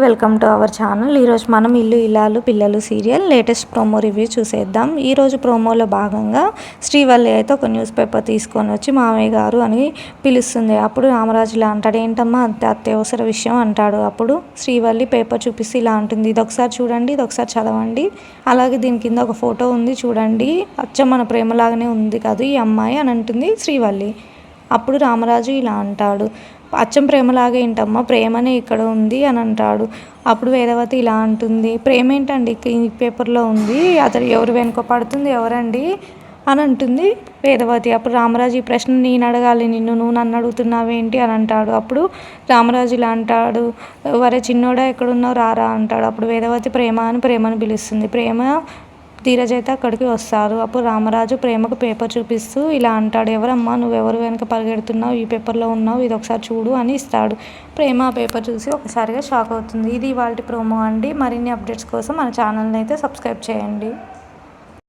Welcome to our channel. ఈరోజు మనం ఇల్లు ఇల్లాలు పిల్లలు సీరియల్ లేటెస్ట్ ప్రోమో రివ్యూ చూసేద్దాం. ఈరోజు ప్రోమోలో భాగంగా శ్రీవల్లి అయితే ఒక న్యూస్ పేపర్ తీసుకొని వచ్చి మామయ్య గారు అని పిలుస్తుంది. అప్పుడు రామరాజులా అంటాడు ఏంటమ్మా అంత అత్యవసర విషయం అంటాడు. అప్పుడు శ్రీవల్లి పేపర్ చూపిస్తే ఇలా ఉంటుంది ఇది ఒకసారి చూడండి ఇది ఒకసారి చదవండి. అలాగే దీని కింద ఒక ఫోటో ఉంది చూడండి. అచ్చ మన ప్రేమలాగానే ఉంది కాదు ఈ అమ్మాయి అని అంటుంది శ్రీవల్లి. అప్పుడు రామరాజు ఇలా అంటాడు అచ్చం ప్రేమలాగే ఏంటమ్మా ప్రేమనే ఇక్కడ ఉంది అని అంటాడు. అప్పుడు వేదవతి ఇలా అంటుంది ప్రేమ ఏంటండి ఈ పేపర్లో ఉంది అతడు ఎవరు వెనుక పడుతుంది ఎవరండి? అని అంటుంది వేదవతి. అప్పుడు రామరాజు ఈ ప్రశ్న నేను అడగాలి నిన్ను నువ్వు నన్ను అడుగుతున్నావేంటి అని అంటాడు. అప్పుడు రామరాజు ఇలా అంటాడు వరే చిన్నోడా ఎక్కడున్నావు? రారా అంటాడు. అప్పుడు వేదవతి ప్రేమ అని ప్రేమను పిలుస్తుంది. ప్రేమ ధీరజైతే అక్కడికి వస్తారు. అప్పుడు రామరాజు ప్రేమకు పేపర్ చూపిస్తూ ఇలా అంటాడు ఎవరమ్మా? నువ్వు ఎవరు వెనక పరిగెడుతున్నావు? ఈ పేపర్లో ఉన్నావు? ఇది ఒకసారి చూడు అని ఇస్తాడు. ప్రేమ ఆ పేపర్ చూసి ఒకసారిగా షాక్ అవుతుంది. ఇది వాళ్ళ ప్రోమో అండి. మరిన్ని అప్డేట్స్ కోసం మన ఛానల్ని అయితే సబ్స్క్రైబ్ చేయండి.